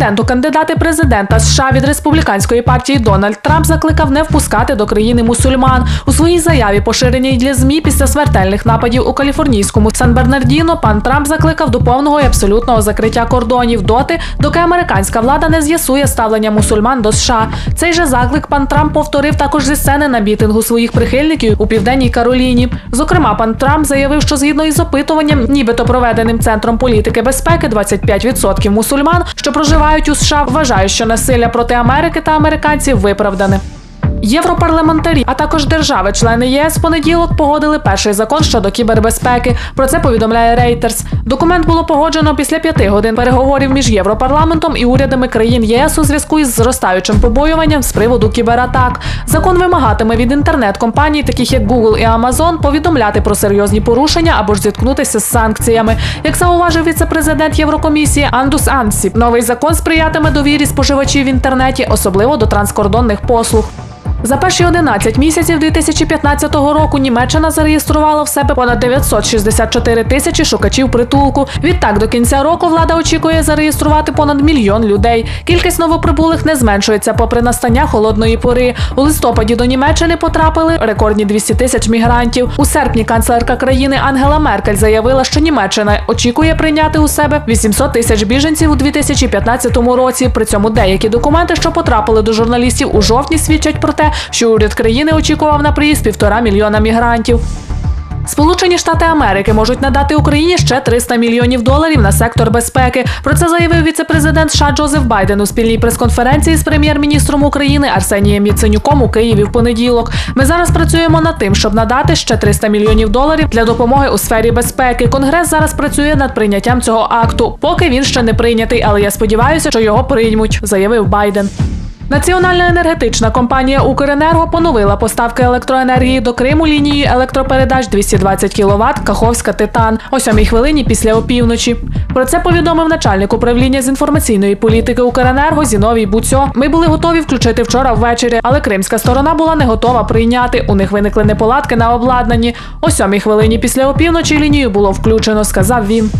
Претендент у кандидати президента США від республіканської партії Дональд Трамп закликав не впускати до країни мусульман. У своїй заяві, поширеній для змі після смертельних нападів у каліфорнійському Сан-Бернардіно, пан Трамп закликав до повного і абсолютного закриття кордонів доти, доки американська влада не з'ясує ставлення мусульман до США. Цей же заклик пан Трамп повторив також зі сцени на бітингу своїх прихильників у південній Кароліні. Зокрема, пан Трамп заявив, що згідно із опитуванням, нібито проведеним центром політики безпеки, 25% мусульман, що проживають у США, вважають, що насилля проти Америки та американців виправдане. Європарламентарі, а також держави-члени ЄС понеділок погодили перший закон щодо кібербезпеки. Про це повідомляє Reuters. Документ було погоджено після п'яти годин переговорів між Європарламентом і урядами країн єС у зв'язку із зростаючим побоюванням з приводу кібератак. Закон вимагатиме від інтернет-компаній, таких як Google і Amazon, повідомляти про серйозні порушення або ж зіткнутися з санкціями. Як зауважив віце-президент Єврокомісії Андус Ансіп, новий закон сприятиме довірі споживачів в інтернеті, особливо до транскордонних послуг. За перші 11 місяців 2015 року Німеччина зареєструвала в себе понад 964 тисячі шукачів притулку. Відтак до кінця року влада очікує зареєструвати понад мільйон людей. Кількість новоприбулих не зменшується попри настання холодної пори. У листопаді до Німеччини потрапили рекордні 200 тисяч мігрантів. У серпні канцлерка країни Ангела Меркель заявила, що Німеччина очікує прийняти у себе 800 тисяч біженців у 2015 році. При цьому деякі документи, що потрапили до журналістів у жовтні, свідчать про те, що уряд країни очікував на приїзд півтора мільйона мігрантів. Сполучені Штати Америки можуть надати Україні ще 300 мільйонів доларів на сектор безпеки. Про це заявив віце-президент США Джозеф Байден у спільній прес-конференції з прем'єр-міністром України Арсенієм Яценюком у Києві в понеділок. Ми зараз працюємо над тим, щоб надати ще 300 мільйонів доларів для допомоги у сфері безпеки. Конгрес зараз працює над прийняттям цього акту. Поки він ще не прийнятий, але я сподіваюся, що його приймуть, заявив Байден. Національна енергетична компанія Укренерго поновила поставки електроенергії до Криму лінії електропередач 220 кВт Каховська Титан о 7 хвилині після опівночі. Про це повідомив начальник управління з інформаційної політики Укренерго Зіновій Буцьо. Ми були готові включити вчора ввечері, але кримська сторона була не готова прийняти. У них виникли неполадки на обладнанні. О 7 хвилині після опівночі лінію було включено, сказав він.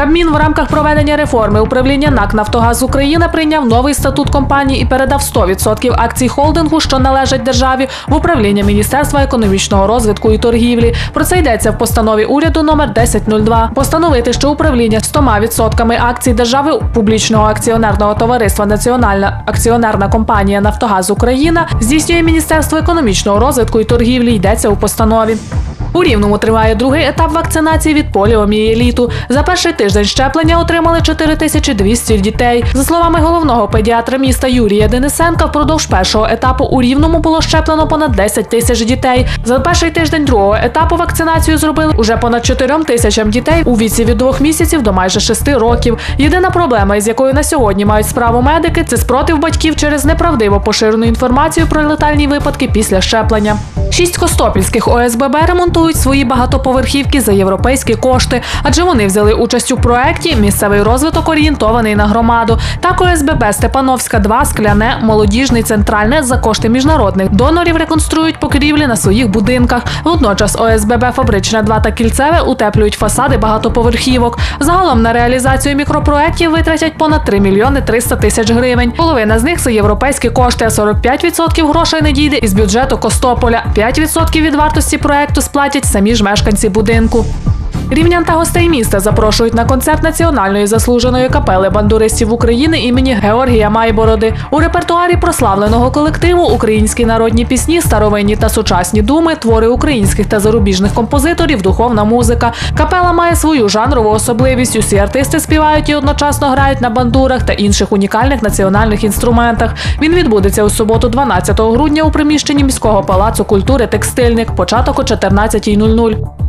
Кабмін в рамках проведення реформи управління НАК Нафтогаз України прийняв новий статут компанії і передав 100% акцій холдингу, що належать державі, в управління Міністерства економічного розвитку і торгівлі. Про це йдеться в постанові уряду номер 1002. Постановити, що управління 100% акцій держави публічного акціонерного товариства Національна акціонерна компанія Нафтогаз Україна здійснює Міністерство економічного розвитку і торгівлі. Йдеться у постанові. У Рівному триває другий етап вакцинації від поліомієліту. За перший тиждень щеплення отримали 4200 дітей. За словами головного педіатра міста Юрія Денисенка, впродовж першого етапу у Рівному було щеплено понад 10 тисяч дітей. За перший тиждень другого етапу вакцинацію зробили уже понад 4 тисячам дітей у віці від 2 місяців до майже 6 років. Єдина проблема, із якою на сьогодні мають справу медики, це спротив батьків через неправдиво поширену інформацію про летальні випадки після щеплення. Шість костопільських ОСББ ремонтують свої багатоповерхівки за європейські кошти, адже вони взяли участь у проєкті Місцевий розвиток орієнтований на громаду. Так ОСББ Степановська 2 скляне, молодіжний, центральне за кошти міжнародних донорів реконструюють покрівлі на своїх будинках. Водночас ОСББ Фабрична 2 та кільцеве утеплюють фасади багатоповерхівок. Загалом на реалізацію мікропроєктів витратять понад 3 мільйони 300 тисяч гривень. Половина з них це європейські кошти, а 45% грошей надійде із бюджету Костополя. 5% від вартості проекту сплатять самі ж мешканці будинку. Рівнян та гостей міста запрошують на концерт національної заслуженої капели бандуристів України імені Георгія Майбороди. У репертуарі прославленого колективу українські народні пісні, старовинні та сучасні думи, твори українських та зарубіжних композиторів, духовна музика. Капела має свою жанрову особливість. Усі артисти співають і одночасно грають на бандурах та інших унікальних національних інструментах. Він відбудеться у суботу, 12 грудня, у приміщенні міського палацу культури Текстильник. Початок о 14.00.